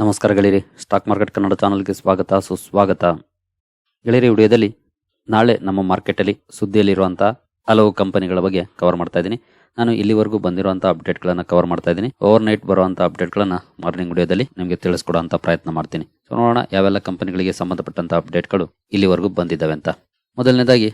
ನಮಸ್ಕಾರ ಗೆಳೆಯರಿ, stock market Kannada ಚಾನಲ್ಗೆ ಸ್ವಾಗತ, ಸುಸ್ವಾಗತ. ಗೆಳೆಯರಿ ವಿಡಿಯೋದಲ್ಲಿ ನಾಳೆ ನಮ್ಮ ಮಾರ್ಕೆಟಲ್ಲಿ ಸುದ್ದಿಯಲ್ಲಿರುವಂಥ ಹಲವು ಕಂಪನಿಗಳ ಬಗ್ಗೆ ಕವರ್ ಮಾಡ್ತಾ ಇದ್ದೀನಿ. ನಾನು ಇಲ್ಲಿವರೆಗೂ ಬಂದಿರುವಂಥ ಅಪ್ಡೇಟ್ಗಳನ್ನು ಕವರ್ ಮಾಡ್ತಾ ಇದ್ದೀನಿ. ಓವರ್ ನೈಟ್ ಬರುವಂಥ ಅಪ್ಡೇಟ್ಗಳನ್ನು ಮಾರ್ನಿಂಗ್ ವಿಡಿಯೋದಲ್ಲಿ ನಿಮಗೆ ತಿಳಿಸ್ಕೊಡುವಂಥ ಪ್ರಯತ್ನ ಮಾಡ್ತೀನಿ. ಸೊ ನೋಡೋಣ ಯಾವೆಲ್ಲ ಕಂಪನಿಗಳಿಗೆ ಸಂಬಂಧಪಟ್ಟಂಥ ಅಪ್ಡೇಟ್ಗಳು ಇಲ್ಲಿವರೆಗೂ ಬಂದಿದ್ದಾವೆ ಅಂತ. ಮೊದಲನೇದಾಗಿ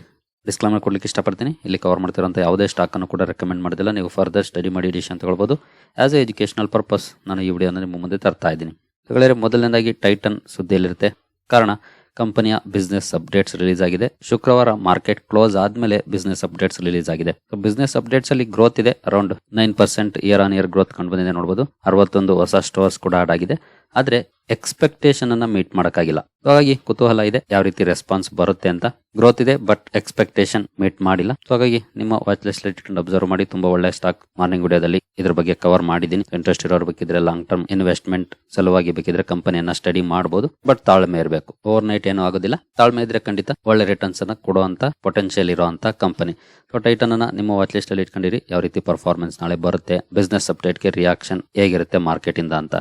ಡಿಸ್ಕ್ಲೈಮರ್ ಕೊಡ್ಲಿಕ್ಕೆ ಇಷ್ಟಪಡ್ತೀನಿ. ಇಲ್ಲಿ ಕವರ್ ಮಾಡ್ತಿರೋಂಥ ಯಾವುದೇ ಸ್ಟಾಕನ್ನು ಕೂಡ ರೆಕಮೆಂಡ್ ಮಾಡೋದಿಲ್ಲ. ನೀವು ಫರ್ದರ್ ಸ್ಟಡಿ ಮಾಡಿ ಅಂತ ತಗೊಳ್ಬೋದು. ಆ್ಯಸ್ ಎ ಎಜುಕೇಷನಲ್ ಪರ್ಪಸ್ ನಾನು ಈ ವಿಡಿಯೋನ ನಿಮ್ಮ ಮುಂದೆ ತರ್ತಾ ಇದ್ದೀನಿ. ಗೆಳೆಯರೆ ಮೊದಲನೇದಾಗಿ ಟೈಟನ್ ಸುದ್ದಿಯಲ್ಲಿರುತ್ತೆ. ಕಾರಣ, ಕಂಪನಿಯ ಬಿಸ್ನೆಸ್ ಅಪ್ಡೇಟ್ಸ್ ರಿಲೀಸ್ ಆಗಿದೆ. ಶುಕ್ರವಾರ ಮಾರ್ಕೆಟ್ ಕ್ಲೋಸ್ ಆದ್ಮೇಲೆ ಬಿಸ್ನೆಸ್ ಅಪ್ಡೇಟ್ಸ್ ರಿಲೀಸ್ ಆಗಿದೆ. ಬಿಸ್ನೆಸ್ ಅಪ್ಡೇಟ್ಸ್ ಅಲ್ಲಿ ಗ್ರೋತ್ ಇದೆ. Around nine percent year on year growth ಕಂಡು ಬಂದಿದೆ ನೋಡಬಹುದು ಅರವತ್ತೊಂದು ಹೊಸ ಸ್ಟೋರ್ಸ್ ಕೂಡ ಆಡ್ ಆಗಿದೆ. ಆದ್ರೆ ಎಕ್ಸ್ಪೆಕ್ಟೇಷನ್ ಅನ್ನ ಮೀಟ್ ಮಾಡೋಕ್ಕಾಗಿಲ್ಲ. ಹಾಗಾಗಿ ಕುತೂಹಲ ಇದೆ, ಯಾವ ರೀತಿ ರೆಸ್ಪಾನ್ಸ್ ಬರುತ್ತೆ ಅಂತ. ಗ್ರೋತ್ ಇದೆ ಬಟ್ ಎಕ್ಸ್ಪೆಕ್ಟೇಷನ್ ಮೀಟ್ ಮಾಡಿಲ್ಲ. ಸೊ ಹಾಗಾಗಿ ನಿಮ್ಮ ವಾಚ್ ಲಿಸ್ಟ್ ಇಟ್ಕೊಂಡು ಅಬ್ಸರ್ವ್ ಮಾಡಿ, ತುಂಬಾ ಒಳ್ಳೆ ಸ್ಟಾಕ್ ಮಾರ್ನಿಂಗ್ ವಿಡಿಯೋದಲ್ಲಿ ಇದ್ರ ಬಗ್ಗೆ ಕವರ್ ಮಾಡಿದ್ದೀನಿ. ಇಂಟ್ರೆಸ್ಟ್ ಇರೋರು ಬೇಕಿದ್ರೆ ಲಾಂಗ್ ಟರ್ಮ್ ಇನ್ವೆಸ್ಟ್ಮೆಂಟ್ ಸಲುವಾಗಿ ಬೇಕಿದ್ರೆ ಕಂಪನಿಯನ್ನ ಸ್ಟಡಿ ಮಾಡಬಹುದು ಬಟ್ ತಾಳ್ಮೆ ಇರಬೇಕು. ಓವರ್ ನೈಟ್ ಏನೂ ಆಗೋದಿಲ್ಲ. ತಾಳ್ಮೆ ಇದ್ರೆ ಖಂಡಿತ ಒಳ್ಳೆ ರಿಟರ್ನ್ಸ್ ಅನ್ನ ಕೊಡುವಂತ ಪೊಟೆನ್ಶಿಯಲ್ ಇರುವಂತ ಕಂಪನಿ ಸೊ ಟೈಟನ್ ಅನ್ನ ನಿಮ್ಮ ವಾಚ್ ಲಿಸ್ಟ್ ಅಲ್ಲಿ ಇಟ್ಕೊಂಡಿರಿ, ಯಾವ ರೀತಿ ಪರ್ಫಾರ್ಮೆನ್ಸ್ ನಾಳೆ ಬರುತ್ತೆ ಬಿಸ್ನೆಸ್ ಅಪ್ಡೇಟ್ಗೆ ರಿಯಾಕ್ಷನ್ ಹೇಗಿರುತ್ತೆ ಮಾರ್ಕೆಟ್ ಇಂದ ಅಂತ.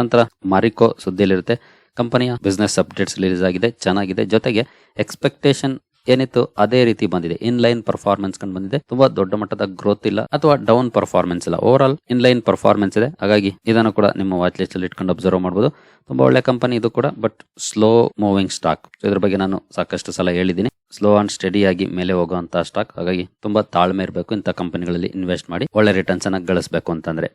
ನಂತರ ಮಾರಿಕೋ ಸುದ್ದಿಯಲ್ಲಿರುತ್ತೆ. ಕಂಪನಿಯ ಬಿಸ್ನೆಸ್ ಅಪ್ಡೇಟ್ಸ್ ರಿಲೀಸ್ ಆಗಿದೆ, ಚೆನ್ನಾಗಿದೆ. ಜೊತೆಗೆ ಎಕ್ಸ್ಪೆಕ್ಟೇಷನ್ ಏನಿತ್ತು, ಅದೇ ರೀತಿ ಬಂದಿದೆ. ಇನ್ ಲೈನ್ ಪರ್ಫಾರ್ಮೆನ್ಸ್ ಕಂಡು ಬಂದಿದೆ. ತುಂಬಾ ದೊಡ್ಡ ಮಟ್ಟದ ಗ್ರೋತ್ ಇಲ್ಲ ಅಥವಾ ಡೌನ್ ಪರ್ಫಾರ್ಮೆನ್ಸ್ ಇಲ್ಲ. Over all in line performance ಇದೆ. ಹಾಗಾಗಿ ಇದನ್ನು ಕೂಡ ನಿಮ್ಮ ವಾಚ್ ಲಿಸ್ಟ್ ಅಲ್ಲಿ ಇಟ್ಕೊಂಡು ಅಬ್ಸರ್ವ್ ಮಾಡಬಹುದು ತುಂಬಾ ಒಳ್ಳೆ ಕಂಪನಿ ಇದು ಕೂಡ ಬಟ್ ಸ್ಲೋ ಮೂವಿಂಗ್ ಸ್ಟಾಕ್ ಇದ್ರ ಬಗ್ಗೆ ನಾನು ಸಾಕಷ್ಟು ಸಲ ಹೇಳಿದ್ದೀನಿ. ಸ್ಲೋ ಅಂಡ್ ಸ್ಟಡಿ ಆಗಿ ಮೇಲೆ ಹೋಗುವಂತಹ ಸ್ಟಾಕ್ ಹಾಗಾಗಿ ತುಂಬಾ ತಾಳ್ಮೆ ಇರಬೇಕು ಇಂಥ ಕಂಪನಿಗಳಲ್ಲಿ ಇನ್ವೆಸ್ಟ್ ಮಾಡಿ. ಒಳ್ಳೆ ರಿಟರ್ನ್ಸ್ ಅನ್ನ ಗಳಿಸಬೇಕು ಅಂತಂದ್ರೆ.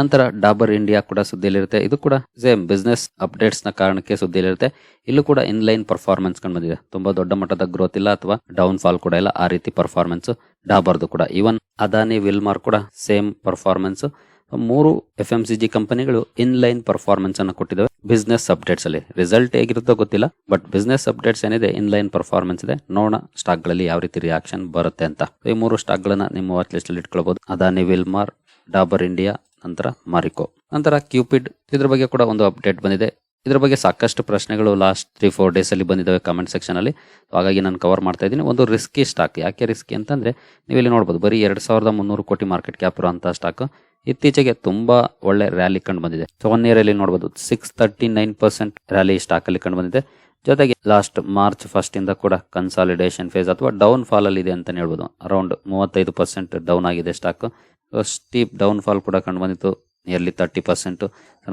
ನಂತರ ಡಾಬರ್ ಇಂಡಿಯಾ ಕೂಡ ಸುದ್ದಿಯಲ್ಲಿರುತ್ತೆ. ಇದು ಕೂಡ ಸೇಮ್ ಬಿಸ್ನೆಸ್ ಅಪ್ಡೇಟ್ಸ್ನ ಕಾರಣಕ್ಕೆ ಸುದ್ದಿಯಲ್ಲಿರುತ್ತೆ. ಇಲ್ಲೂ ಕೂಡ ಇನ್ಲೈನ್ ಪರ್ಫಾರ್ಮೆನ್ಸ್ ಕಂಡು ಬಂದಿದೆ. ತುಂಬಾ ದೊಡ್ಡ ಮಟ್ಟದ ಗ್ರೋತ್ ಇಲ್ಲ ಅಥವಾ ಡೌನ್ ಫಾಲ್ ಕೂಡ ಇಲ್ಲ. ಆ ರೀತಿ ಪರ್ಫಾರ್ಮೆನ್ಸ್ ಡಾಬರ್ದು ಕೂಡ. ಈವನ್ ಅದಾನಿ ವಿಲ್ಮಾರ್ ಕೂಡ ಸೇಮ್ ಪರ್ಫಾರ್ಮೆನ್ಸ್ ಮೂರು ಎಫ್ ಎಂ ಸಿ ಜಿ ಕಂಪನಿಗಳು ಇನ್ ಲೈನ್ ಪರ್ಫಾರ್ಮೆನ್ಸ್ ಅನ್ನು ಕೊಟ್ಟಿದ್ದಾವೆ ಬಿಸ್ನೆಸ್ ಅಪ್ಡೇಟ್ಸ್ ಅಲ್ಲಿ. ರಿಸಲ್ಟ್ ಹೇಗಿರುತ್ತೋ ಗೊತ್ತಿಲ್ಲ ಬಟ್ ಬಿಸ್ನೆಸ್ ಅಪ್ಡೇಟ್ಸ್ ಏನಿದೆ ಇನ್ ಲೈನ್ ಪರ್ಫಾರ್ಮೆನ್ಸ್ ಇದೆ. ನೋಡೋಣ ಸ್ಟಾಕ್ಗಳಲ್ಲಿ ಯಾವ ರೀತಿ ರಿಯಾಕ್ಷನ್ ಬರುತ್ತೆ ಅಂತ. ಈ ಮೂರು ಸ್ಟಾಕ್ ಗಳನ್ನ ನಿಮ್ಮ ವಾಚ್ ಲಿಸ್ಟ್ ಅಲ್ಲಿ ಇಟ್ಕೊಳ್ಬಹುದು ಅದಾನಿ ವಿಲ್ಮಾರ್ ಡಾಬರ್ ಇಂಡಿಯಾ ನಂತರ ಮಾರಿಕೋ. ನಂತರ ಕ್ಯೂಪಿಡ್. ಇದ್ರ ಬಗ್ಗೆ ಕೂಡ ಒಂದು ಅಪ್ಡೇಟ್ ಬಂದಿದೆ. ಇದ್ರ ಬಗ್ಗೆ ಸಾಕಷ್ಟು ಪ್ರಶ್ನೆಗಳು ಲಾಸ್ಟ್ ತ್ರೀ ಫೋರ್ ಡೇಸ್ ಅಲ್ಲಿ ಬಂದಿದ್ದಾವೆ ಕಮೆಂಟ್ ಸೆಕ್ಷನ್ ಅಲ್ಲಿ. ಹಾಗಾಗಿ ನಾನು ಕವರ್ ಮಾಡ್ತಾ ಇದ್ದೀನಿ. ಒಂದು ರಿಸ್ಕಿ ಸ್ಟಾಕ್ ಯಾಕೆ ರಿಸ್ಕಿ ಅಂತಂದ್ರೆ ನೀವು ಇಲ್ಲಿ ನೋಡಬಹುದು ಬರೀ ಎರಡ್ ಸಾವಿರದ ಮುನ್ನೂರು ಕೋಟಿ ಮಾರ್ಕೆಟ್ ಕ್ಯಾಪ್ ಇರುವಂತಹ ಸ್ಟಾಕ್ ಇತ್ತೀಚೆಗೆ ತುಂಬಾ ಒಳ್ಳೆ ರ್ಯಾಲಿ ಕಂಡು ಬಂದಿದೆ. ಸೊ ಒನ್ ಇಯರ್ ಅಲ್ಲಿ ನೋಡಬಹುದು six thirty nine percent rally stock ಅಲ್ಲಿ ಕಂಡು ಬಂದಿದೆ. ಜೊತೆಗೆ ಲಾಸ್ಟ್ ಮಾರ್ಚ್ ಫಸ್ಟ್ ಇಂದ ಕೂಡ ಕನ್ಸಾಲಿಡೇಷನ್ ಫೇಸ್ ಅಥವಾ ಡೌನ್ ಫಾಲ್ ಅಲ್ಲಿ ಇದೆ ಅಂತ ಹೇಳ್ಬೋದು. ಅರೌಂಡ್ ಮೂವತ್ತೈದು ಪರ್ಸೆಂಟ್ ಡೌನ್ ಆಗಿದೆ ಸ್ಟಾಕ್ ಸ್ಟೀಪ್ ಡೌನ್ ಫಾಲ್ ಕೂಡ ಕಂಡು ಬಂದಿತ್ತು. ನಿಯರ್ಲಿ ತರ್ಟಿ ಪರ್ಸೆಂಟ್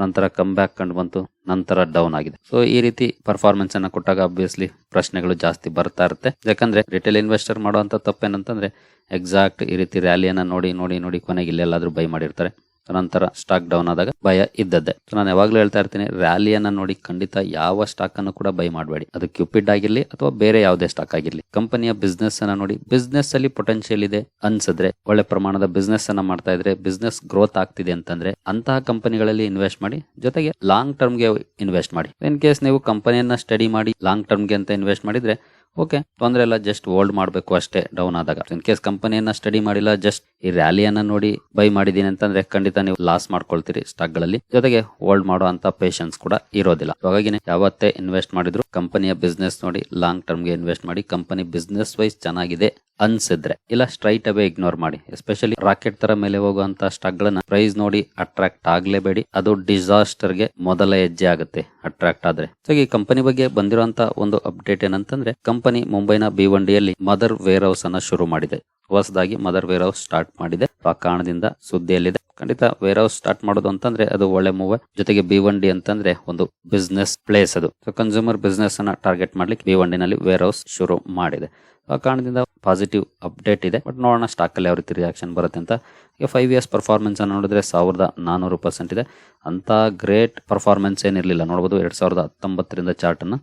ನಂತರ ಕಮ್ ಬ್ಯಾಕ್ ಕಂಡು ಬಂತು. ನಂತರ ಡೌನ್ ಆಗಿದೆ. ಸೊ ಈ ರೀತಿ ಪರ್ಫಾರ್ಮೆನ್ಸ್ ಅನ್ನ ಕೊಟ್ಟಾಗ ಅಬ್ವಿಯಸ್ಲಿ ಪ್ರಶ್ನೆಗಳು ಜಾಸ್ತಿ ಬರ್ತಾ ಇರುತ್ತೆ. ಯಾಕಂದ್ರೆ ರಿಟೇಲ್ ಇನ್ವೆಸ್ಟರ್ ಮಾಡುವಂತ ತಪ್ಪೇನಂತಂದ್ರೆ ಎಕ್ಸಾಕ್ಟ್ ಈ ರೀತಿ ರ್ಯಾಲಿಯನ್ನ ನೋಡಿ ನೋಡಿ ನೋಡಿ ಕೊನೆಗೆ ಇಲ್ಲೆಲ್ಲಾದ್ರೂ ಬೈ ಮಾಡಿರ್ತಾರೆ. ನಂತರ ಸ್ಟಾಕ್ ಡೌನ್ ಆದಾಗ ಭಯ ಇದ್ದದ್ದೇ. ನಾನು ಯಾವಾಗ್ಲೂ ಹೇಳ್ತಾ ಇರ್ತೀನಿ ರ್ಯಾಲಿಯನ್ನ ನೋಡಿ ಖಂಡಿತ ಯಾವ ಸ್ಟಾಕ್ ಅನ್ನು ಕೂಡ ಬೈ ಮಾಡಬೇಡಿ. ಅದು ಕ್ಯೂಪಿಡ್ ಆಗಿರ್ಲಿ ಅಥವಾ ಬೇರೆ ಯಾವುದೇ ಸ್ಟಾಕ್ ಆಗಿರ್ಲಿ. ಕಂಪನಿಯ ಬಿಸ್ನೆಸ್ ಅನ್ನ ನೋಡಿ ಬಿಸ್ನೆಸ್ ಅಲ್ಲಿ ಪೊಟೆನ್ಶಿಯಲ್ ಇದೆ ಅನ್ಸಿದ್ರೆ, ಒಳ್ಳೆ ಪ್ರಮಾಣದ ಬಿಸ್ನೆಸ್ ಅನ್ನ ಮಾಡ್ತಾ ಇದ್ರೆ ಬಿಸ್ನೆಸ್ ಗ್ರೋತ್ ಆಗ್ತಿದೆ ಅಂತಂದ್ರೆ, ಅಂತಹ ಕಂಪನಿಗಳಲ್ಲಿ ಇನ್ವೆಸ್ಟ್ ಮಾಡಿ, ಜೊತೆಗೆ ಲಾಂಗ್ ಟರ್ಮ್ಗೆ ಇನ್ವೆಸ್ಟ್ ಮಾಡಿ. ಇನ್ ಕೇಸ್ ನೀವು ಕಂಪನಿಯನ್ನ ಸ್ಟಡಿ ಮಾಡಿ ಲಾಂಗ್ ಟರ್ಮ್ಗೆ ಅಂತ ಇನ್ವೆಸ್ಟ್ ಮಾಡಿದ್ರೆ ಓಕೆ ತೊಂದರೆ ಇಲ್ಲ ಜಸ್ಟ್ ಹೋಲ್ಡ್ ಮಾಡಬೇಕು ಅಷ್ಟೇ ಡೌನ್ ಆದಾಗ. ಇನ್ ಕೇಸ್ ಕಂಪನಿಯನ್ನ ಸ್ಟಡಿ ಮಾಡಿಲ್ಲ ಜಸ್ಟ್ ಈ ರ್ಯಾಲಿಯನ್ನ ನೋಡಿ ಬೈ ಮಾಡಿದೀನಿ ಅಂತಂದ್ರೆ ಖಂಡಿತ ನೀವು ಲಾಸ್ ಮಾಡ್ಕೊಳ್ತೀರಿ ಸ್ಟಾಕ್ಗಳಲ್ಲಿ. ಜೊತೆಗೆ ಹೋಲ್ಡ್ ಮಾಡೋ ಅಂತ ಪೇಷನ್ಸ್ ಕೂಡ ಇರೋದಿಲ್ಲ. ಹಾಗಾಗಿ ಯಾವತ್ತೇ ಇನ್ವೆಸ್ಟ್ ಮಾಡಿದ್ರು ಕಂಪನಿಯ ಬಿಸ್ನೆಸ್ ನೋಡಿ ಲಾಂಗ್ ಟರ್ಮ್ಗೆ ಇನ್ವೆಸ್ಟ್ ಮಾಡಿ ಕಂಪನಿ ಬಿಸ್ನೆಸ್ ವೈಸ್ ಚೆನ್ನಾಗಿದೆ ಅನ್ಸಿದ್ರೆ, ಇಲ್ಲ ಸ್ಟ್ರೈಟ್ ಅವೇ ಇಗ್ನೋರ್ ಮಾಡಿ. ಎಸ್ಪೆಷಲಿ ರಾಕೆಟ್ ತರ ಮೇಲೆ ಹೋಗುವಂತ ಸ್ಟಾಕ್ ಗಳನ್ನ ಪ್ರೈಸ್ ನೋಡಿ ಅಟ್ರಾಕ್ಟ್ ಆಗ್ಲೇಬೇಡಿ. ಅದು ಡಿಸಾಸ್ಟರ್ಗೆ ಮೊದಲ ಹೆಜ್ಜೆ ಆಗುತ್ತೆ ಅಟ್ರಾಕ್ಟ್ ಆದ್ರೆ. ಸೊ ಈ ಕಂಪನಿ ಬಗ್ಗೆ ಬಂದಿರುವಂತ ಒಂದು ಅಪ್ಡೇಟ್ ಏನಂತಂದ್ರೆ ಕಂಪನಿ ಮುಂಬೈನ ಭಿವಂಡಿಯಲ್ಲಿ ಮದರ್ ವೇರ್ ಹೌಸ್ ಅನ್ನ ಶುರು ಮಾಡಿದೆ. ಹೊಸದಾಗಿ ಮದರ್ ವೇರ್ ಹೌಸ್ ಸ್ಟಾರ್ಟ್ ಮಾಡಿದೆ. ಆ ಕಾರಣದಿಂದ ಸುದ್ದಿಯಲ್ಲಿದೆ. ಖಂಡಿತ ವೇರ್ ಹೌಸ್ ಸ್ಟಾರ್ಟ್ ಮಾಡೋದು ಅಂತಂದ್ರೆ ಅದು ಒಳ್ಳೆ ಮೂವ್ ಜೊತೆಗೆ ಭಿವಂಡಿ ಅಂತಂದ್ರೆ ಒಂದು ಬಿಸ್ನೆಸ್ ಪ್ಲೇಸ್ ಅದು. ಕನ್ಸ್ಯೂಮರ್ ಬಿಸ್ನೆಸ್ ಅನ್ನ ಟಾರ್ಗೆಟ್ ಮಾಡ್ಲಿಕ್ಕೆ ಭಿವಂಡಿನಲ್ಲಿ ವೇರ್ ಹೌಸ್ ಶುರು ಮಾಡಿದೆ. ಆ ಕಾರಣದಿಂದ ಪಾಸಿಟಿವ್ ಅಪ್ಡೇಟ್ ಇದೆ. ಬಟ್ ನೋಡೋಣ ಸ್ಟಾಕಲ್ಲಿ ಯಾವ ರೀತಿ ರಿಯಾಕ್ಷನ್ ಬರುತ್ತೆ ಅಂತ. ಈಗ ಫೈವ್ ಇಯರ್ಸ್ ಪರ್ಫಾರ್ಮೆನ್ಸ್ ನೋಡಿದ್ರೆ ಸಾವಿರದ ನಾನೂರು ಪರ್ಸೆಂಟ್ ಇದೆ. ಅಂತ ಗ್ರೇಟ್ ಪರ್ಫಾರ್ಮೆನ್ಸ್ ಏನಿರಲಿಲ್ಲ. ನೋಡ್ಬೋದು ಎರಡು ಸಾವಿರದ ಹತ್ತೊಂಬತ್ತರಿಂದ ಚಾರ್ಟನ್ನು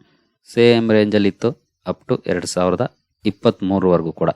ಸೇಮ್ ರೇಂಜಲ್ಲಿ ಇತ್ತು. ಅಪ್ ಟು ಎರಡು ಸಾವಿರದ ಇಪ್ಪತ್ತ್ಮೂರವರೆಗೂ ಕೂಡ.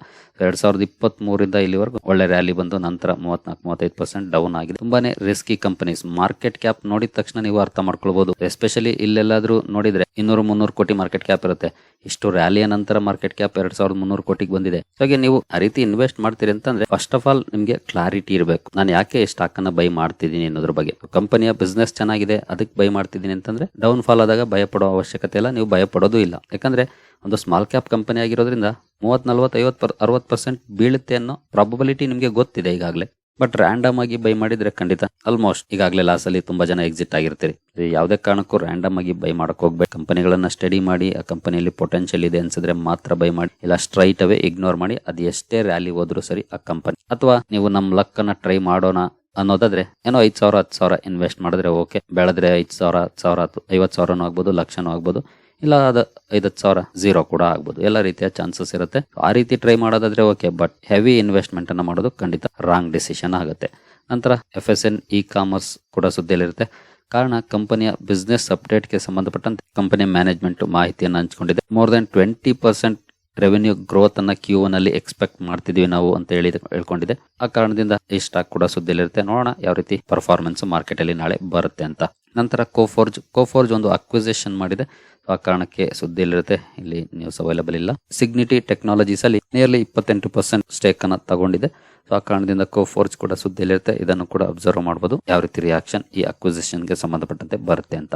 ಎರಡ್ ಸಾವಿರದ ಇಪ್ಪತ್ತ್ ಮೂರಿಂದ ಇಲ್ಲಿವರೆಗೂ ಒಳ್ಳೆ ರ್ಯಾಲಿ ಬಂದು ನಂತರ ಮೂವತ್ನಾಲ್ಕು, ಮೂವತ್ತೈದು ಪರ್ಸೆಂಟ್ ಡೌನ್ ಆಗಿದೆ. ತುಂಬಾನೇ ರಿಸ್ಕಿ ಕಂಪನೀಸ್ ಮಾರ್ಕೆಟ್ ಕ್ಯಾಪ್ ನೋಡಿದ ತಕ್ಷಣ ನೀವು ಅರ್ಥ ಮಾಡ್ಕೊಳ್ಬಹುದು ಎಸ್ಪೆಷಲಿ ಇಲ್ಲೆಲ್ಲಾದ್ರೂ ನೋಡಿದ್ರೆ ಇನ್ನೂರು, ಮುನ್ನೂರು ಕೋಟಿ ಮಾರ್ಕೆಟ್ ಕ್ಯಾಪ್ ಇರುತ್ತೆ. ಇಷ್ಟು ರ್ಯಾಲಿಯ ನಂತರ ಮಾರ್ಕೆಟ್ ಕ್ಯಾಪ್ ಎರಡ್ ಸಾವಿರದ ಮುನ್ನೂರು ಕೋಟಿಗೆ ಬಂದಿದೆ. ಹಾಗೆ ನೀವು ಆ ರೀತಿ ಇನ್ವೆಸ್ಟ್ ಮಾಡ್ತೀರಿ ಅಂತಂದ್ರೆ ಫಸ್ಟ್ ಆಫ್ ಆಲ್ ನಿಮಗೆ ಕ್ಲಾರಿಟಿ ಇರಬೇಕು. ನಾನು ಯಾಕೆ ಸ್ಟಾಕ್ ಅನ್ನ ಬೈ ಮಾಡ್ತಿದ್ದೀನಿ ಅನ್ನೋದ್ರ ಬಗ್ಗೆ. ಕಂಪನಿಯ ಬಿಸ್ನೆಸ್ ಚೆನ್ನಾಗಿದೆ, ಅದಕ್ಕೆ ಬೈ ಮಾಡ್ತಿದ್ದೀನಿ ಅಂತಂದ್ರೆ ಡೌನ್ ಫಾಲ್ ಆದಾಗ ಭಯ ಪಡೋ ಅವಶ್ಯಕತೆ ಇಲ್ಲ, ನೀವು ಭಯ ಪಡೋದು ಇಲ್ಲ. ಯಾಕಂದ್ರೆ ಒಂದು ಸ್ಮಾಲ್ ಕ್ಯಾಪ್ ಕಂಪನಿ ಆಗಿರೋದ್ರಿಂದ ಮೂವತ್ ನಲ್ವತ್ ಐವತ್ ಪರ್ ಅರವತ್ ಪರ್ಸೆಂಟ್ ಬೀಳುತ್ತೆ ಅನ್ನೋ ಪ್ರಾಬಬಿಲಿಟಿ ನಿಮಗೆ ಗೊತ್ತಿದೆ ಈಗಾಗಲೇ. ಬಟ್ ರ್ಯಾಂಡಮ್ ಆಗಿ ಬೈ ಮಾಡಿದ್ರೆ ಖಂಡಿತ ಆಲ್ಮೋಸ್ಟ್ ಈಗಾಗಲೇ ಲಾಸ್ ಅಲ್ಲಿ ತುಂಬಾ ಜನ ಎಕ್ಸಿಟ್ ಆಗಿರ್ತೀರಿ. ಯಾವುದೇ ಕಾರಣಕ್ಕೂ ರ್ಯಾಂಡಮ್ ಆಗಿ ಬೈ ಮಾಡಕ್ ಹೋಗ್ಬೇಕು ಕಂಪನಿಗಳನ್ನ ಸ್ಟಡಿ ಮಾಡಿ, ಆ ಕಂಪನಿಯಲ್ಲಿ ಪೊಟೆನ್ಷಿಯಲ್ ಇದೆ ಅನ್ಸಿದ್ರೆ ಮಾತ್ರ ಬೈ ಮಾಡಿ, ಇಲ್ಲ ಸ್ಟ್ರೈಟ್ ಅವೇ ಇಗ್ನೋರ್ ಮಾಡಿ, ಅದು ಎಷ್ಟೇ ರ್ಯಾಲಿ ಹೋದ್ರು ಸರಿ ಆ ಕಂಪನಿ ಅಥವಾ ನೀವು ನಮ್ಮ ಲಕ್ ಅನ್ನ ಟ್ರೈ ಮಾಡೋಣ ಅನ್ನೋದಾದ್ರೆ, ಏನೋ ಐದ್ ಸಾವಿರ, ಹತ್ತು ಸಾವಿರ ಇನ್ವೆಸ್ಟ್ ಮಾಡಿದ್ರೆ ಓಕೆ ಬೆಳೆದ್ರೆ ಐದು ಸಾವಿರ, ಹತ್ತು ಸಾವಿರ ಹತ್ತು ಐವತ್ತು ಸಾವಿರನೂ ಆಗ್ಬೋದು, ಲಕ್ಷನೂ ಆಗ್ಬೋದು. ಇಲ್ಲ, ಅದು ಐದತ್ತು ಸಾವಿರ ಝೀರೋ ಕೂಡ ಆಗ್ಬೋದು. ಎಲ್ಲ ರೀತಿಯ ಚಾನ್ಸಸ್ ಇರುತ್ತೆ. ಆ ರೀತಿ ಟ್ರೈ ಮಾಡೋದಾದ್ರೆ ಓಕೆ ಬಟ್ ಹೆವಿ ಇನ್ವೆಸ್ಟ್ಮೆಂಟ್ ಅನ್ನ ಮಾಡೋದು ಖಂಡಿತ ರಾಂಗ್ ಡಿಸಿಷನ್ ಆಗುತ್ತೆ. ನಂತರ F S N E commerce ಕೂಡ ಸುದ್ದಿಯಲ್ಲಿರುತ್ತೆ. ಕಾರಣ, ಕಂಪನಿಯ ಬಿಸ್ನೆಸ್ ಅಪ್ಡೇಟ್ಗೆ ಸಂಬಂಧಪಟ್ಟಂತೆ ಕಂಪನಿಯ ಮ್ಯಾನೇಜ್ಮೆಂಟ್ ಮಾಹಿತಿಯನ್ನು ಹಂಚಿಕೊಂಡಿದೆ. More than twenty percent revenue growth ಅನ್ನ ಕ್ಯೂ ನಲ್ಲಿ ಎಕ್ಸ್ಪೆಕ್ಟ್ ಮಾಡ್ತಿದ್ವಿ ನಾವು ಅಂತ ಹೇಳಿ ಹೇಳ್ಕೊಂಡಿದೆ. ಆ ಕಾರಣದಿಂದ ಈ ಸ್ಟಾಕ್ ಕೂಡ ಸುದ್ದಿಯಲ್ಲಿರುತ್ತೆ. ನೋಡೋಣ ಯಾವ ರೀತಿ ಪರ್ಫಾರ್ಮೆನ್ಸ್ ಮಾರ್ಕೆಟ್ ಅಲ್ಲಿ ನಾಳೆ ಬರುತ್ತೆ ಅಂತ. ನಂತರ ಕೋಫೋರ್ಜ್ ಕೋಫೋರ್ಜ್ ಒಂದು ಅಕ್ವಿಸೇಷನ್ ಮಾಡಿದೆ. ಆ ಕಾರಣಕ್ಕೆ ಸುದ್ದಿಯಲ್ಲಿರುತ್ತೆ ಇಲ್ಲಿ ನ್ಯೂಸ್ ಅವೈಲಬಲ್ ಇಲ್ಲ. ಸಿಗ್ನಿಟಿ ಟೆಕ್ನಾಲಜೀಸ್ ಅಲ್ಲಿ ನಿಯರ್ಲಿ ಇಪ್ಪತ್ತೆಂಟು ಪರ್ಸೆಂಟ್ ಸ್ಟೇಕ್ ಅನ್ನ ತಗೊಂಡಿದೆ. ಸೊ ಆ ಕಾರಣದಿಂದ ಕೋಫೋರ್ಜ್ ಕೂಡ ಸುದ್ದಿಯಲ್ಲಿರುತ್ತೆ. ಇದನ್ನು ಕೂಡ ಅಬ್ಸರ್ವ್ ಮಾಡಬಹುದು ಯಾವ ರೀತಿ ರಿಯಾಕ್ಷನ್ ಈ ಅಕ್ವಿಸಿಷನ್ಗೆ ಸಂಬಂಧಪಟ್ಟಂತೆ ಬರುತ್ತೆ ಅಂತ.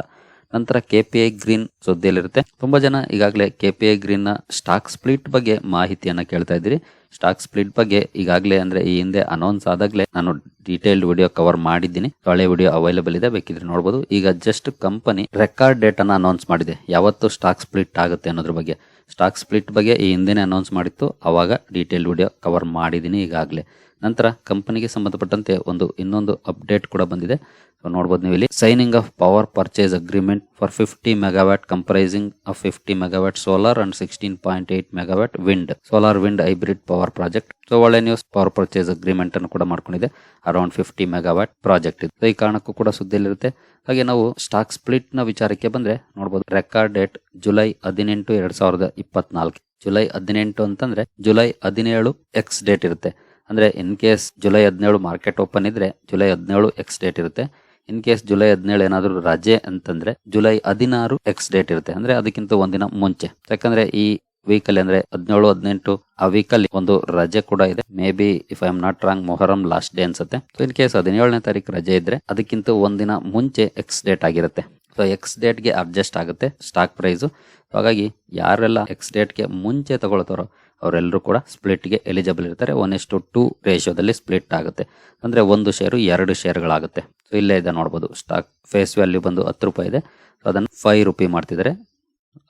ನಂತರ ಕೆ ಪಿ ಐ ಗ್ರೀನ್ ಸುದ್ದಿಯಲ್ಲಿರುತ್ತೆ. ತುಂಬಾ ಜನ ಈಗಾಗಲೇ ಕೆ ಪಿ ಐ ಗ್ರೀನ್ನ ಸ್ಟಾಕ್ ಸ್ಪ್ಲಿಟ್ ಬಗ್ಗೆ ಮಾಹಿತಿಯನ್ನ ಕೇಳ್ತಾ ಇದ್ದೀರಿ. ಸ್ಟಾಕ್ ಸ್ಪ್ಲಿಟ್ ಬಗ್ಗೆ ಈಗಾಗಲೇ ಅಂದ್ರೆ ಈ ಹಿಂದೆ ಅನೌನ್ಸ್ ಆದಾಗಲೇ ನಾನು ಡೀಟೇಲ್ಡ್ ವಿಡಿಯೋ ಕವರ್ ಮಾಡಿದ್ದೀನಿ. ಹಳೆ ವಿಡಿಯೋ ಅವೈಲೇಬಲ್ ಇದೆ, ಬೇಕಿದ್ರೆ ನೋಡಬಹುದು ಈಗ ಜಸ್ಟ್ ಕಂಪನಿ ರೆಕಾರ್ಡ್ ಡೇಟ್ ಅನ್ನ ಅನೌನ್ಸ್ ಮಾಡಿದೆ. ಯಾವತ್ತು ಸ್ಟಾಕ್ ಸ್ಪ್ಲಿಟ್ ಆಗುತ್ತೆ ಅನ್ನೋದ್ರ ಬಗ್ಗೆ. ಸ್ಟಾಕ್ ಸ್ಪ್ಲಿಟ್ ಬಗ್ಗೆ ಈ ಹಿಂದೆನೆ ಅನೌನ್ಸ್ ಮಾಡಿತ್ತು. ಅವಾಗ ಡೀಟೇಲ್ ವಿಡಿಯೋ ಕವರ್ ಮಾಡಿದ್ದೀನಿ ಈಗಾಗಲೇ. ನಂತರ ಕಂಪನಿಗೆ ಸಂಬಂಧಪಟ್ಟಂತೆ ಒಂದು ಇನ್ನೊಂದು ಅಪ್ಡೇಟ್ ಕೂಡ ಬಂದಿದೆ. ಸೊ ನೋಡ್ಬೋದು ನೀವು ಇಲ್ಲಿ signing of power purchase agreement for fifty megawatt comprising of fifty megawatt solar and sixteen point eight megawatt wind solar wind hybrid power project so ಒಳ್ಳೆ ನ್ಯೂಸ್ ಪವರ್ ಪರ್ಚೇಸ್ ಅಗ್ರಿಮೆಂಟ್ ಅನ್ನು ಕೂಡ ಮಾಡ್ಕೊಂಡಿದೆ. Around fifty megawatt project ಇದು. ಈ ಕಾರಣಕ್ಕೂ ಕೂಡ ಸುದ್ದಿಯಲ್ಲಿರುತ್ತೆ. ಹಾಗೆ ನಾವು ಸ್ಟಾಕ್ ಸ್ಪ್ಲಿಟ್ನ ವಿಚಾರಕ್ಕೆ ಬಂದ್ರೆ ನೋಡಬಹುದು ರೆಕಾರ್ಡ್ ಡೇಟ್ ಜುಲೈ ಹದಿನೆಂಟು, ಎರಡ್ ಸಾವಿರದ ಇಪ್ಪತ್ನಾಲ್ಕು. ಜುಲೈ ಹದಿನೆಂಟು ಅಂತಂದ್ರೆ ಜುಲೈ ಹದಿನೇಳು ಎಕ್ಸ್ ಡೇಟ್ ಇರುತ್ತೆ. ಅಂದ್ರೆ ಇನ್ ಕೇಸ್ ಜುಲೈ ಹದಿನೇಳು ಮಾರ್ಕೆಟ್ ಓಪನ್ ಇದ್ರೆ ಜುಲೈ ಹದಿನೇಳು ಎಕ್ಸ್ ಡೇಟ್ ಇರುತ್ತೆ. ಇನ್ ಕೇಸ್ ಜುಲೈ ಹದಿನೇಳು ಏನಾದರೂ ರಜೆ ಅಂತಂದ್ರೆ ಜುಲೈ ಹದಿನಾರು ಎಕ್ಸ್ ಡೇಟ್ ಇರುತ್ತೆ. ಅಂದ್ರೆ ಅದಕ್ಕಿಂತ ಒಂದಿನ ಮುಂಚೆ. ಯಾಕಂದ್ರೆ ಈ ವೀಕಲ್ಲಿ ಅಂದ್ರೆ ಹದಿನೇಳು, ಹದಿನೆಂಟು ಆ ವೀಕಲ್ಲಿ ಒಂದು ರಜೆ ಕೂಡ ಇದೆ. Maybe if I am not wrong Muharram last day ಅನ್ಸುತ್ತೆ. ಸೊ ಇನ್ ಕೇಸ್ ಹದಿನೇಳನೇ ತಾರೀಕು ರಜೆ ಇದ್ರೆ ಅದಕ್ಕಿಂತ ಒಂದಿನ ಮುಂಚೆ ಎಕ್ಸ್ ಡೇಟ್ ಆಗಿರುತ್ತೆ. ಸೊ ಎಕ್ಸ್ ಡೇಟ್ಗೆ ಅಡ್ಜಸ್ಟ್ ಆಗುತ್ತೆ ಸ್ಟಾಕ್ ಪ್ರೈಸು ಹಾಗಾಗಿ ಯಾರೆಲ್ಲ ಎಕ್ಸ್ ಡೇಟ್ಗೆ ಮುಂಚೆ ತಗೊಳ್ತಾರೋ ಅವರೆಲ್ಲರೂ ಕೂಡ ಸ್ಪ್ಲಿಟ್ಗೆ ಎಲಿಜಿಬಲ್ ಇರ್ತಾರೆ. ಒನ್ ಇಷ್ಟು ಟೂ ರೇಷಿಯೋದಲ್ಲಿ ಸ್ಪ್ಲಿಟ್ ಆಗುತ್ತೆ. ಅಂದ್ರೆ ಒಂದು ಶೇರು ಎರಡು ಶೇರ್ಗಳಾಗುತ್ತೆ ಸೊ ಇಲ್ಲೇ ಇದೆ ನೋಡ್ಬೋದು. ಸ್ಟಾಕ್ ಫೇಸ್ ವ್ಯಾಲ್ಯೂ ಬಂದು ಹತ್ತು ರೂಪಾಯಿ ಇದೆ. ಸೊ ಅದನ್ನು ಫೈವ್ ರುಪಿ ಮಾಡ್ತಿದ್ದಾರೆ.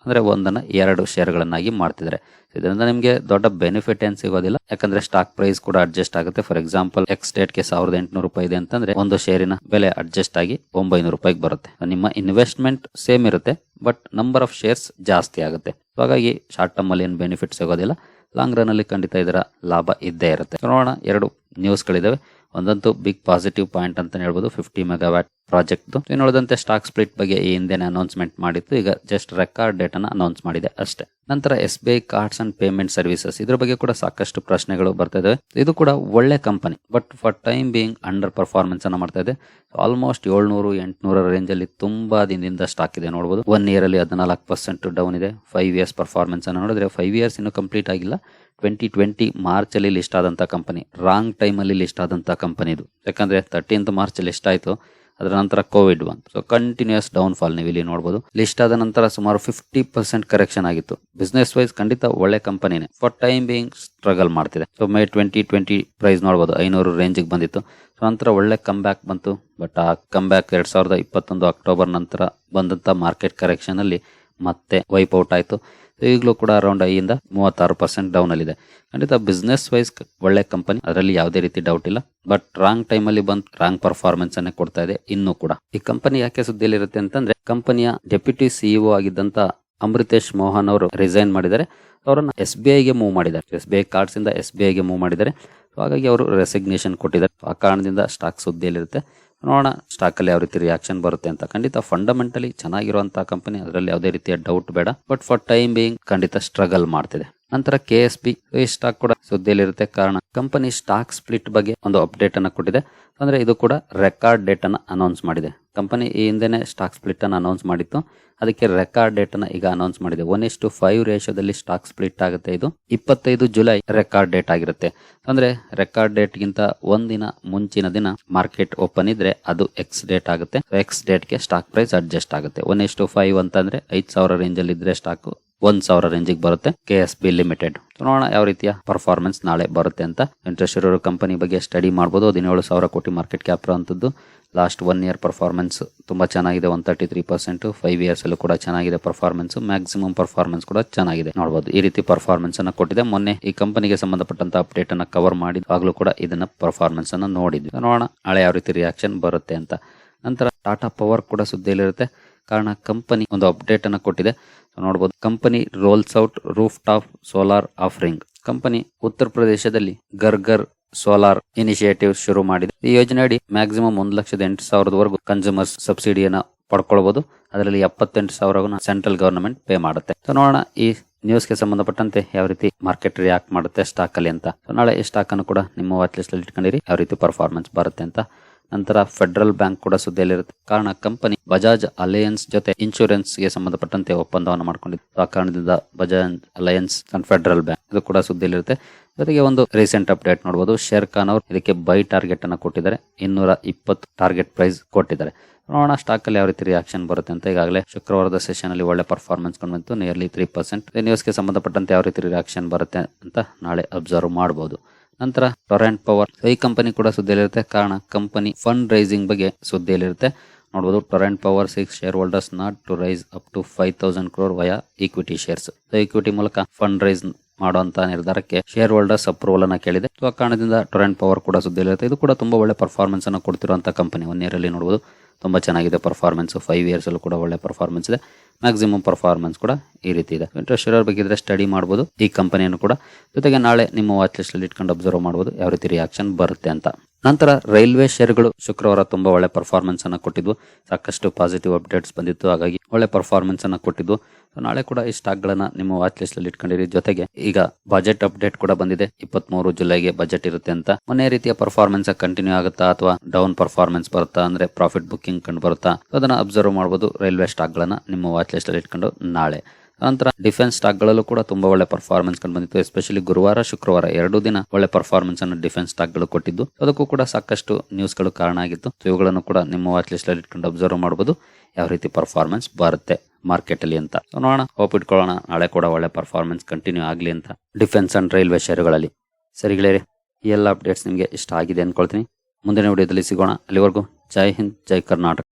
ಅಂದ್ರೆ ಒಂದನ್ನ ಎರಡು ಶೇರ್ಗಳನ್ನಾಗಿ ಮಾಡ್ತಿದ್ದಾರೆ. ಇದರಿಂದ ನಿಮಗೆ ದೊಡ್ಡ ಬೆನಿಫಿಟ್ ಏನು ಸಿಗೋದಿಲ್ಲ. ಯಾಕಂದ್ರೆ ಸ್ಟಾಕ್ ಪ್ರೈಸ್ ಕೂಡ ಅಡ್ಜಸ್ಟ್ ಆಗುತ್ತೆ. ಫಾರ್ ಎಕ್ಸಾಂಪಲ್ ಎಕ್ಸ್ ಡೇಟ್ಗೆ ಸಾವಿರದ ಎಂಟುನೂರು ರೂಪಾಯಿ ಇದೆ ಅಂತಂದ್ರೆ ಒಂದು ಶೇರಿನ ಬೆಲೆ ಅಡ್ಜಸ್ಟ್ ಆಗಿ ಒಂಬೈನೂರು ರೂಪಾಯಿಗೆ ಬರುತ್ತೆ. ನಿಮ್ಮ ಇನ್ವೆಸ್ಟ್ಮೆಂಟ್ ಸೇಮ್ ಇರುತ್ತೆ ಬಟ್ ನಂಬರ್ ಆಫ್ ಶೇರ್ಸ್ ಜಾಸ್ತಿ ಆಗುತ್ತೆ. ಹಾಗಾಗಿ ಶಾರ್ಟ್ ಟರ್ಮಲ್ಲಿ ಏನು ಬೆನಿಫಿಟ್ ಸಿಗೋದಿಲ್ಲ. ಲಾಂಗ್ ರನ್ ಅಲ್ಲಿ ಖಂಡಿತ ಇದರ ಲಾಭ ಇದ್ದೇ ಇರುತ್ತೆ. ನೋಡೋಣ ಎರಡು ನ್ಯೂಸ್ಗಳಿದಾವೆ ಒಂದಂತೂ ಬಿಗ್ ಪಾಸಿಟಿವ್ ಪಾಯಿಂಟ್ ಅಂತ ಹೇಳ್ಬೋದು. ಫಿಫ್ಟಿ ಮೆಗಾವ್ಯಾಟ್ ಪ್ರಾಜೆಕ್ಟ್ ಉಳಿದಂತೆ ಸ್ಟಾಕ್ ಸ್ಪ್ಲಿಟ್ ಬಗ್ಗೆ ಈ ಹಿಂದೆನೆ ಅನೌನ್ಸ್ಮೆಂಟ್ ಮಾಡಿತ್ತು. ಈಗ ಜಸ್ಟ್ ರೆಕಾರ್ಡ್ ಡೇಟ್ ಅನ್ನ ಅನೌನ್ಸ್ ಮಾಡಿದೆ ಅಷ್ಟೇ. ನಂತರ S B I cards and payment services ಇದ್ರ ಬಗ್ಗೆ ಕೂಡ ಸಾಕಷ್ಟು ಪ್ರಶ್ನೆಗಳು ಬರ್ತಾ ಇದು ಕೂಡ ಒಳ್ಳೆ company but for time being under performance ಅನ್ನು ಮಾಡ್ತಾ ಇದೆ. ಆಲ್ಮೋಸ್ಟ್ ಏಳ್ನೂರು, ಎಂಟುನೂರ ರೇಂಜ್ ಅಲ್ಲಿ ತುಂಬಾ ದಿನದಿಂದ ಸ್ಟಾಕ್ ಇದೆ ನೋಡಬಹುದು ಒನ್ ಇಯರ್ ಅಲ್ಲಿ ಹದಿನಾಲ್ಕು ಪರ್ಸೆಂಟ್ ಡೌನ್ ಇದೆ. ಫೈವ್ ಇಯರ್ಸ್ ಪರ್ಫಾರ್ಮೆನ್ಸ್ ಅನ್ನ ನೋಡಿದ್ರೆ ಫೈವ್ ಇಯರ್ಸ್ ಇನ್ನು ಕಂಪ್ಲೀಟ್ ಆಗಿಲ್ಲ. ಟ್ವೆಂಟಿ ಟ್ವೆಂಟಿ ಮಾರ್ಚ್ ಅಲ್ಲಿ ಲಿಸ್ಟ್ ಆದಂತ ಕಂಪನಿ ರಾಂಗ್ ಟೈಮ್ ಅಲ್ಲಿ ಲಿಸ್ಟ್ ಆದಂತ ಕಂಪನಿ ಇದು. ಯಾಕಂದ್ರೆ ತರ್ಟೀನ್ತ್ ಮಾರ್ಚ್ ಲಿಸ್ಟ್ ಆಯ್ತು. ಅದರ ನಂತರ ಕೋವಿಡ್ ಬಂತು. ಸೊ ಕಂಟಿನ್ಯೂಸ್ ಡೌನ್ ಫಾಲ್ ನೀವು ಇಲ್ಲಿ ನೋಡಬಹುದು ಲಿಸ್ಟ್ ಆದ ನಂತರ ಸುಮಾರು ಫಿಫ್ಟಿ ಪರ್ಸೆಂಟ್ ಕರೆಕ್ಷನ್ ಆಗಿತ್ತು. ಬಿಸ್ನೆಸ್ ವೈಸ್ ಖಂಡಿತ ಒಳ್ಳೆ ಕಂಪನಿನೇ ಫಾರ್ ಟೈಮ್ ಬಿಂಗ್ ಸ್ಟ್ರಗಲ್ ಮಾಡ್ತಿದೆ. So May twenty twenty price ನೋಡಬಹುದು ಐನೂರು ರೇಂಜಿಗೆ ಬಂದಿತ್ತು. ಸೊ ನಂತರ ಒಳ್ಳೆ ಕಮ್ ಬ್ಯಾಕ್ ಬಂತು. ಬಟ್ ಆ ಕಮ್ ಬ್ಯಾಕ್ ಎರಡ್ ಸಾವಿರದ ಇಪ್ಪತ್ತೊಂದು ಅಕ್ಟೋಬರ್ ನಂತರ ಬಂದಂತ ಮಾರ್ಕೆಟ್ ಕರೆಕ್ಷನ್ ಅಲ್ಲಿ ಮತ್ತೆ ವೈಪ್ ಔಟ್ ಆಯ್ತು. ಈಗಲೂ ಕೂಡ ಅರೌಂಡ್ ಐಯಿಂದ ಮೂವತ್ತಾರು ಪರ್ಸೆಂಟ್ ಡೌನ್ ಅಲ್ಲಿ ಇದೆ ಖಂಡಿತ ಬಿಸ್ನೆಸ್ ವೈಸ್ ಒಳ್ಳೆ ಕಂಪನಿ ಅದರಲ್ಲಿ ಯಾವುದೇ ರೀತಿ ಡೌಟ್ ಇಲ್ಲ. ಬಟ್ ರಾಂಗ್ ಟೈಮ್ ಅಲ್ಲಿ ಬಂದು ರಾಂಗ್ ಪರ್ಫಾರ್ಮೆನ್ಸ್ ಅನ್ನೇ ಕೊಡ್ತಾ ಇದೆ ಇನ್ನೂ ಕೂಡ. ಈ ಕಂಪನಿ ಯಾಕೆ ಸುದ್ದಿಯಲ್ಲಿರುತ್ತೆ ಅಂತಂದ್ರೆ ಕಂಪನಿಯ ಡೆಪ್ಯೂಟಿ ಸಿಇಒ ಆಗಿದ್ದಂತ ಅಮೃತೇಶ್ ಮೋಹನ್ ಅವರು ರಿಸೈನ್ ಮಾಡಿದ್ದಾರೆ. ಅವರನ್ನು ಎಸ್ ಬಿ ಐಗೆ ಮೂವ್ ಮಾಡಿದ್ದಾರೆ. ಎಸ್ ಬಿ ಐ ಕಾರ್ಡ್ಸ್ ಇಂದ ಎಸ್ ಬಿ ಐಗೆ ಮೂವ್ ಮಾಡಿದ್ದಾರೆ. ಹಾಗಾಗಿ ಅವರು ರೆಸಿಗ್ನೇಷನ್ ಕೊಟ್ಟಿದ್ದಾರೆ. ಆ ಕಾರಣದಿಂದ ಸ್ಟಾಕ್ ಸುದ್ದಿಯಲ್ಲಿರುತ್ತೆ. ನೋಡೋಣ. ಸ್ಟಾಕ್ ಅಲ್ಲಿ ಯಾವ ರೀತಿ ರಿಯಾಕ್ಷನ್ ಬರುತ್ತೆ ಅಂತ. ಖಂಡಿತ ಫಂಡಮೆಂಟಲಿ ಚೆನ್ನಾಗಿರುವಂತಹ ಕಂಪನಿ ಅದರಲ್ಲಿ ಯಾವುದೇ ರೀತಿಯ ಡೌಟ್ ಬೇಡ. ಬಟ್ ಫಾರ್ ಟೈಮ್ ಬಿಂಗ್ ಖಂಡಿತ ಸ್ಟ್ರಗಲ್ ಮಾಡ್ತಿದೆ. ನಂತರ ಕೆ ಎಸ್ ಪಿ ಈ ಸ್ಟಾಕ್ ಕೂಡ ಸುದ್ದಿಯಲ್ಲಿರುತ್ತೆ. ಕಾರಣ ಕಂಪನಿ ಸ್ಟಾಕ್ ಸ್ಪ್ಲಿಟ್ ಬಗ್ಗೆ ಒಂದು ಅಪ್ಡೇಟ್ ಅನ್ನು ಕೊಟ್ಟಿದೆ. ಅಂದ್ರೆ ಇದು ಕೂಡ ರೆಕಾರ್ಡ್ ಡೇಟ್ ಅನ್ನ ಅನೌನ್ಸ್ ಮಾಡಿದೆ. ಕಂಪನಿ ಈ ಹಿಂದೆನೆ ಸ್ಟಾಕ್ ಸ್ಪ್ಲಿಟ್ ಅನ್ನು ಅನೌನ್ಸ್ ಮಾಡಿತ್ತು. ಅದಕ್ಕೆ ರೆಕಾರ್ಡ್ ಡೇಟ್ ಅನ್ನ ಈಗ ಅನೌನ್ಸ್ ಮಾಡಿದೆ. ಒನ್ ಇಷ್ಟು ಫೈವ್ ರೇಷಿಯೋದಲ್ಲಿ ಸ್ಟಾಕ್ ಸ್ಪ್ಲಿಟ್ ಆಗುತ್ತೆ ಇದು. ಇಪ್ಪತ್ತೈದು ಜುಲೈ ರೆಕಾರ್ಡ್ ಡೇಟ್ ಆಗಿರುತ್ತೆ. ಅಂದ್ರೆ ರೆಕಾರ್ಡ್ ಡೇಟ್ ಗಿಂತ ಒಂದಿನ ಮುಂಚಿನ ದಿನ ಮಾರ್ಕೆಟ್ ಓಪನ್ ಇದ್ರೆ ಅದು ಎಕ್ಸ್ ಡೇಟ್ ಆಗುತ್ತೆ. ಎಕ್ಸ್ ಡೇಟ್ಗೆ ಸ್ಟಾಕ್ ಪ್ರೈಸ್ ಅಡ್ಜಸ್ಟ್ ಆಗುತ್ತೆ. ಒನ್ ಇಷ್ಟು ಫೈವ್ ಅಂತಂದ್ರೆ ಐದು ಸಾವಿರ ರೇಂಜ್ ಅಲ್ಲಿ ಇದ್ರೆ ಸ್ಟಾಕ್ ಒಂದ್ ಸಾವಿರ ರೇಂಜಿಗೆ ಬರುತ್ತೆ. ಕೆ ಎಸ್ ಬಿ ಲಿಮಿಟೆಡ್ ನೋಡೋಣ ಯಾವ ರೀತಿಯ ಪರ್ಫಾರ್ಮೆನ್ಸ್ ನಾಳೆ ಬರುತ್ತೆ ಅಂತ. ಇಂಟ್ರೆಸ್ಟ್ ಇರೋ ಕಂಪನಿ ಬಗ್ಗೆ ಸ್ಟಡಿ ಮಾಡ್ಬೋದು. ಹದಿನೇಳು ಸಾವಿರ ಕೋಟಿ ಮಾರ್ಕೆಟ್ ಕ್ಯಾಪ್ ಅಂತದ್ದು ಲಾಸ್ಟ್ ಒನ್ ಇಯರ್ ಪರ್ಫಾರ್ಮೆನ್ಸ್ ತುಂಬಾ ಚೆನ್ನಾಗಿದೆ. One thirty three percent five years ಅಲ್ಲೂ ಕೂಡ ಚೆನ್ನಾಗಿದೆ ಪರ್ಫಾರ್ಮೆನ್ಸ್ ಮ್ಯಾಕ್ಸಿಮಮ್ ಪರ್ಫಾರ್ಮೆನ್ಸ್ ಕೂಡ ಚೆನ್ನಾಗಿದೆ. ನೋಡಬಹುದು ಈ ರೀತಿ ಪರ್ಫಾರ್ಮೆನ್ಸ್ ಅನ್ನ ಕೊಟ್ಟಿದೆ. ಮೊನ್ನೆ ಈ ಕಂಪನಿಗೆ ಸಂಬಂಧಪಟ್ಟಂತ ಅಪ್ಡೇಟ್ ಅನ್ನ ಕವರ್ ಮಾಡಿದಾಗಲೂ ಕೂಡ ಇದನ್ನ ಪರ್ಫಾರ್ಮೆನ್ಸ್ ಅನ್ನ ನೋಡಿದ್ವಿ. ನೋಡೋಣ. ಹಳೆ ಯಾವ ರೀತಿ ರಿಯಾಕ್ಷನ್ ಬರುತ್ತೆ ಅಂತ. ನಂತರ ಟಾಟಾ ಪವರ್ ಕೂಡ ಸುದ್ದಿಯಲ್ಲಿರುತ್ತೆ. ಕಾರಣ ಕಂಪನಿ ಒಂದು ಅಪ್ಡೇಟ್ ಅನ್ನು ಕೊಟ್ಟಿದೆ. ನೋಡಬಹುದು company rolls out roof top solar offering company ಉತ್ತರ ಪ್ರದೇಶದಲ್ಲಿ ಗರ್ಗರ್ ಸೋಲಾರ್ ಇನಿಷಿಯೇಟಿವ್ ಶುರು ಮಾಡಿದೆ. ಈ ಯೋಜನೆ ಅಡಿ ಮ್ಯಾಕ್ಸಿಮಮ್ ಒಂದು ಲಕ್ಷದ ಎಂಟು ಸಾವಿರದವರೆಗೂ ಕನ್ಸ್ಯೂಮರ್ಸ್ ಸಬ್ಸಿಡಿಯನ್ನು ಪಡ್ಕೊಳ್ಬಹುದು ಅದರಲ್ಲಿ ಎಪ್ಪತ್ತೆಂಟು ಸಾವಿರ ಸೆಂಟ್ರಲ್ ಗವರ್ನಮೆಂಟ್ ಪೇ ಮಾಡುತ್ತೆ. ನೋಡೋಣ ಈ ನ್ಯೂಸ್ಗೆ ಸಂಬಂಧಪಟ್ಟಂತೆ ಯಾವ ರೀತಿ ಮಾರ್ಕೆಟ್ ರಿಯಾಕ್ಟ್ ಮಾಡುತ್ತೆ ಸ್ಟಾಕ್ ಅಲ್ಲಿ ಅಂತ. ನಾಳೆ ಈ ಸ್ಟಾಕ್ ಅನ್ನು ಕೂಡ ನಿಮ್ಮ ವಾಚ್ ಲಿಸ್ಟ್ ಅಲ್ಲಿ ಇಟ್ಕೊಂಡಿರಿ. ಯಾವ ರೀತಿ ಪರ್ಫಾರ್ಮೆನ್ಸ್ ಬರುತ್ತೆ ಅಂತ ನಂತರ ಫೆಡರಲ್ ಬ್ಯಾಂಕ್ ಕೂಡ ಸುದ್ದಿಯಲ್ಲಿರುತ್ತೆ. ಕಾರಣ, ಕಂಪನಿ ಬಜಾಜ್ ಅಲಯನ್ಸ್ ಜೊತೆ ಇನ್ಶೂರೆನ್ಸ್ಗೆ ಸಂಬಂಧಪಟ್ಟಂತೆ ಒಪ್ಪಂದವನ್ನು ಮಾಡಿಕೊಂಡಿತ್ತು ಆ ಕಾರಣದಿಂದ Bajaj Allianz and Federal Bank ಇದು ಕೂಡ ಸುದ್ದಿಯಲ್ಲಿರುತ್ತೆ. ಜೊತೆಗೆ ಒಂದು ರೀಸೆಂಟ್ ಅಪ್ಡೇಟ್ ನೋಡಬಹುದು ಶೇರ್ ಖಾನ್ ಅವರು ಇದಕ್ಕೆ ಬೈ ಟಾರ್ಗೆಟ್ ಅನ್ನು ಕೊಟ್ಟಿದ್ದಾರೆ. ಇನ್ನೂರ ಇಪ್ಪತ್ತು ಟಾರ್ಗೆಟ್ ಪ್ರೈಸ್ ಕೊಟ್ಟಿದ್ದಾರೆ. ನೋಡೋಣ ಸ್ಟಾಕ್ ಅಲ್ಲಿ ಯಾವ ರೀತಿ ರಿಯಾಕ್ಷನ್ ಬರುತ್ತೆ ಅಂತ ಈಗಾಗಲೇ ಶುಕ್ರವಾರದ ಸೆಷನ್ ಅಲ್ಲಿ ಒಳ್ಳೆ ಪರ್ಫಾರ್ಮೆನ್ಸ್ ಬಂತು ನಿಯರ್ಲಿ ತ್ರೀ ಪರ್ಸೆಂಟ್ ನ್ಯೂಸ್ಗೆ ಸಂಬಂಧಪಟ್ಟಂತೆ ಯಾವ ರೀತಿ ರಿಯಾಕ್ಷನ್ ಬರುತ್ತೆ ಅಂತ ನಾಳೆ ಅಬ್ಸರ್ವ್ ಮಾಡಬಹುದು ನಂತರ ಟೊರೆಂಟ್ ಪವರ್ ಈ ಕಂಪನಿ ಕೂಡ ಸುದ್ದಿಯಲ್ಲಿರುತ್ತೆ. ಕಾರಣ ಕಂಪನಿ ಫಂಡ್ ರೈಸಿಂಗ್ ಬಗ್ಗೆ ಸುದ್ದಿಯಲ್ಲಿರುತ್ತೆ. ನೋಡಬಹುದು Torrent Power six shareholders not to raise up to five thousand crore via equity shares equity ಮೂಲಕ ಫಂಡ್ ರೈಸ್ ಮಾಡುವಂತಹ ನಿರ್ಧಾರಕ್ಕೆ ಶೇರ್ ಹೋಲ್ಡರ್ಸ್ ಅಪ್ರೂವಲ್ ಅನ್ನ ಕೇಳಿದೆ. ಕಾರಣದಿಂದ ಟೊರೆಂಟ್ ಪವರ್ ಕೂಡ ಸುದ್ದಿಯಲ್ಲಿರುತ್ತೆ. ಇದು ಕೂಡ ತುಂಬಾ ಒಳ್ಳೆ ಪರ್ಫಾರ್ಮೆನ್ಸ್ ಅನ್ನು ಕೊಡ್ತಿರುವಂತಹ ಕಂಪನಿ ಒನ್ ಇಯರ್ ಅಲ್ಲಿ ನೋಡಬಹುದು ತುಂಬಾ ಚೆನ್ನಾಗಿದೆ ಪರ್ಫಾರ್ಮೆನ್ಸು ಫೈವ್ ಇಯರ್ಸಲ್ಲೂ ಕೂಡ ಒಳ್ಳೆ ಪರ್ಫಾರ್ಮೆನ್ಸ್ ಇದೆ. ಮ್ಯಾಕ್ಸಿಮಮ್ ಪರ್ಫಾರ್ಮೆನ್ಸ್ ಕೂಡ ಈ ರೀತಿ ಇದೆ. ಇಂಟ್ರೆಸ್ಟ್ ಇರೋರ್ ಬೇಕಿದ್ರೆ ಸ್ಟಡಿ ಮಾಡ್ಬೋದು. ಈ ಕಂಪನಿಯನ್ನು ಕೂಡ. ಜೊತೆಗೆ ನಾಳೆ ನಿಮ್ಮ ವಾಚ್ ಲಿಸ್ಟಲ್ಲಿ ಇಟ್ಕೊಂಡು ಅಬ್ಸರ್ವ್ ಮಾಡ್ಬೋದು. ಯಾವ ರೀತಿ ರಿಯಾಕ್ಷನ್ ಬರುತ್ತೆ ಅಂತ. ನಂತರ ರೈಲ್ವೆ ಶೇರ್ಗಳು ಶುಕ್ರವಾರ ತುಂಬಾ ಒಳ್ಳೆ ಪರ್ಫಾರ್ಮೆನ್ಸ್ ಅನ್ನ ಕೊಟ್ಟಿದ್ವು. ಸಾಕಷ್ಟು ಪಾಸಿಟಿವ್ ಅಪ್ಡೇಟ್ಸ್ ಬಂದಿತ್ತು. ಹಾಗಾಗಿ ಒಳ್ಳೆ ಪರ್ಫಾರ್ಮೆನ್ಸ್ ಅನ್ನ ಕೊಟ್ಟಿದ್ವು ನಾಳೆ ಕೂಡ ಈ ಸ್ಟಾಕ್ ಗಳನ್ನ ನಿಮ್ಮ ವಾಚ್ ಲಿಸ್ಟ್ ಅಲ್ಲಿ ಇಟ್ಕೊಂಡಿರಿ. ಜೊತೆಗೆ ಈಗ ಬಜೆಟ್ ಅಪ್ಡೇಟ್ ಕೂಡ ಬಂದಿದೆ. ಇಪ್ಪತ್ತ್ ಮೂರು ಜುಲೈಗೆ ಬಜೆಟ್ ಇರುತ್ತೆ ಅಂತ. ಮೊನ್ನೆ ರೀತಿಯ ಪರ್ಫಾರ್ಮೆನ್ಸ್ ಕಂಟಿನ್ಯೂ ಆಗುತ್ತಾ ಅಥವಾ ಡೌನ್ ಪರ್ಫಾರ್ಮೆನ್ಸ್ ಬರುತ್ತಾ ಅಂದ್ರೆ ಪ್ರಾಫಿಟ್ ಬುಕ್ಕಿಂಗ್ ಕಂಡು ಬರುತ್ತಾ? ಅದನ್ನ ಅಬ್ಸರ್ವ್ ಮಾಡಬಹುದು ರೈಲ್ವೆ ಸ್ಟಾಕ್ ಗಳನ್ನ ನಿಮ್ಮ ವಾಚ್ ಲಿಸ್ಟ್ ಅಲ್ಲಿ ಇಟ್ಕೊಂಡು ನಾಳೆ. ನಂತರ ಡಿಫೆನ್ಸ್ ಸ್ಟಾಕ್ ಗಳಲ್ಲೂ ಕೂಡ ತುಂಬಾ ಒಳ್ಳೆ ಪರ್ಫಾರ್ಮೆನ್ಸ್ ಕಂಡು ಬಂದಿತ್ತು. ಎಸ್ಪೆಷಲಿ ಗುರುವಾರ, ಶುಕ್ರವಾರ ಎರಡು ದಿನ ಒಳ್ಳೆ ಪರ್ಫಾರ್ಮೆನ್ಸ್ ಅನ್ನು ಡಿಫೆನ್ಸ್ ಸ್ಟಾಕ್ಗಳು ಕೊಟ್ಟಿದ್ದು. ಅದಕ್ಕೂ ಕೂಡ ಸಾಕಷ್ಟು ನ್ಯೂಸ್ಗಳು ಕಾರಣ ಆಗಿತ್ತು. ಇವುಗಳನ್ನು ಕೂಡ ನಿಮ್ಮ ವಾಚ್ ಲಿಸ್ಟ್ ಅಲ್ಲಿ ಇಟ್ಕೊಂಡು ಅಬ್ಸರ್ವ್ ಮಾಡಬಹುದು ಯಾವ ರೀತಿ ಪರ್ಫಾರ್ಮೆನ್ಸ್ ಬರುತ್ತೆ ಮಾರ್ಕೆಟ್ ಅಲ್ಲಿ ಅಂತ. ನೋಡೋಣ ಹೋಪ್ ಇಟ್ಕೊಳ್ಳೋಣ. ನಾಳೆ ಕೂಡ ಒಳ್ಳೆ ಪರ್ಫಾರ್ಮೆನ್ಸ್ ಕಂಟಿನ್ಯೂ ಆಗಲಿ ಅಂತ ಡಿಫೆನ್ಸ್ ಅಂಡ್ ರೈಲ್ವೆ ಶೇರುಗಳಲ್ಲಿ. ಸರಿಗಳೇ ಈ ಎಲ್ಲ ಅಪ್ಡೇಟ್ಸ್ ನಿಮಗೆ ಇಷ್ಟ ಆಗಿದೆ ಅನ್ಕೊಳ್ತೀನಿ. ಮುಂದಿನ ವಿಡಿಯೋದಲ್ಲಿ ಸಿಗೋಣ. ಅಲ್ಲಿವರೆಗೂ ಜೈ ಹಿಂದ್, ಜೈ ಕರ್ನಾಟಕ.